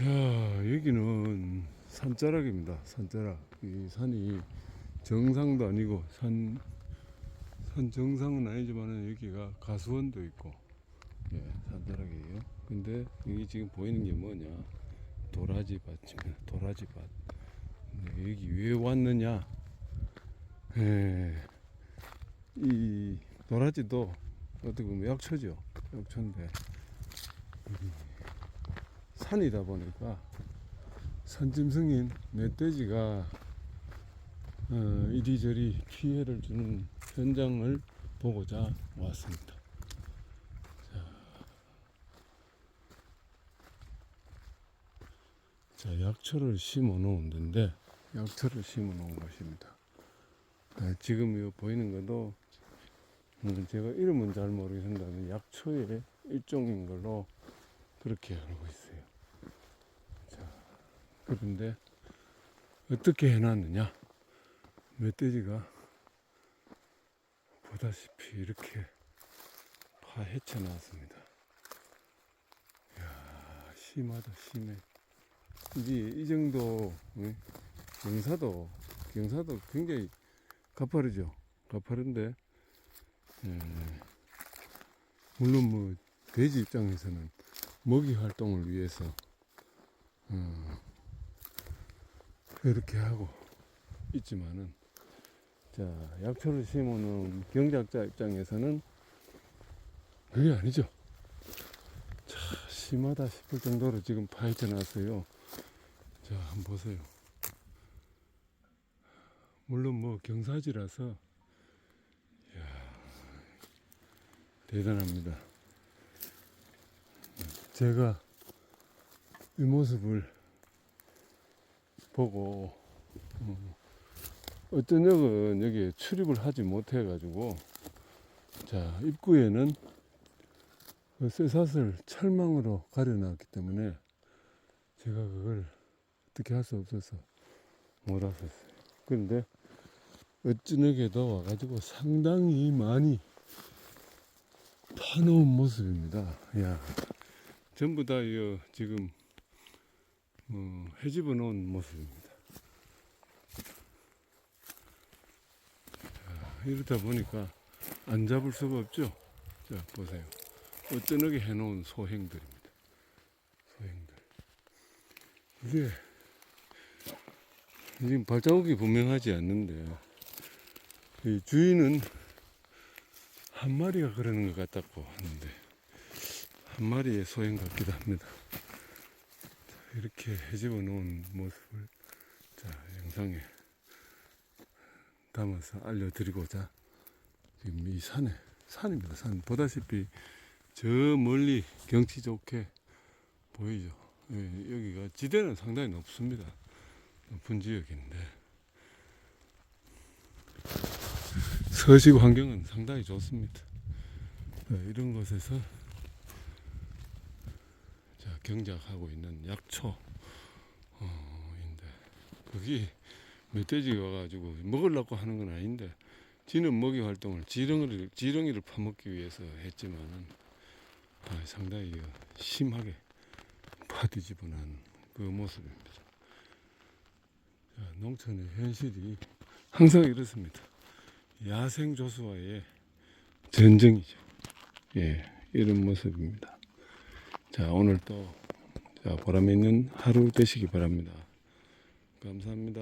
야 여기는 산자락입니다. 산자락. 이 산이 정상도 아니고 산, 산 정상은 아니지만은 여기가 가수원도 있고 예, 산자락이에요. 근데 여기 지금 보이는 게 뭐냐? 도라지 밭입니다. 도라지 밭. 근데 여기 왜 왔느냐? 예, 이 도라지도 어떻게 보면 약초죠. 약초인데 이 산이다 보니까 산짐승인 멧돼지가 어, 이리저리 피해를 주는 현장을 보고자 왔습니다. 자, 자 약초를 심어 놓은 데인데 약초를 심어 놓은 것입니다. 아, 지금 이 보이는 것도 음, 제가 이름은 잘 모르겠습니다만 약초의 일종인 걸로 그렇게 알고 있어요. 자, 그런데 어떻게 해놨느냐? 멧돼지가 보다시피 이렇게 파 헤쳐 놨습니다. 이야, 심하다, 심해. 이제 이 정도, 응? 경사도, 경사도 굉장히 가파르죠. 가파른데, 예, 물론 뭐, 돼지 입장에서는 먹이 활동을 위해서, 음, 이렇게 하고 있지만은, 자, 약초를 심어놓은 경작자 입장에서는 그게 아니죠. 자, 심하다 싶을 정도로 지금 파헤쳐 놨어요. 자, 한번 보세요. 물론 뭐 경사지라서, 대단합니다. 제가 이 모습을 보고, 음, 어떤 역은 여기 출입을 하지 못해 가지고 자 입구에는 그 쇠사슬 철망으로 가려놨기 때문에 제가 그걸 어떻게 할 수 없어서 못 왔었어요. 그런데 어찌나게도 와가지고 상당히 많이 파놓은 모습입니다. 야 전부 다 이거 지금 뭐 해집어 놓은 모습입니다. 이러다 보니까 안 잡을 수가 없죠. 자, 보세요. 어쩌나게 해놓은 소행들입니다. 소행들. 이게 지금 발자국이 분명하지 않는데 이 주인은 한 마리가 그러는 것 같다고 하는데 한 마리의 소행 같기도 합니다. 자, 이렇게 해집어 놓은 모습을 자 영상에 담아서 알려드리고자 지금 이 산에 산입니다. 산 보다시피 저 멀리 경치 좋게 보이죠. 예, 여기가 지대는 상당히 높습니다. 높은 지역인데 서식 환경은 상당히 좋습니다. 예, 이런 곳에서 자, 경작하고 있는 약초인데 거기 멧돼지가 와가지고 먹으려고 하는 건 아닌데 지는 먹이 활동을 지렁이를 지렁이를 파먹기 위해서 했지만은 아, 상당히 어, 심하게 파뒤집어난 그 모습입니다. 자, 농촌의 현실이 항상 이렇습니다. 야생 조수와의 전쟁이죠. 예, 이런 모습입니다. 자, 오늘 또 자, 보람 있는 하루 되시기 바랍니다. 감사합니다.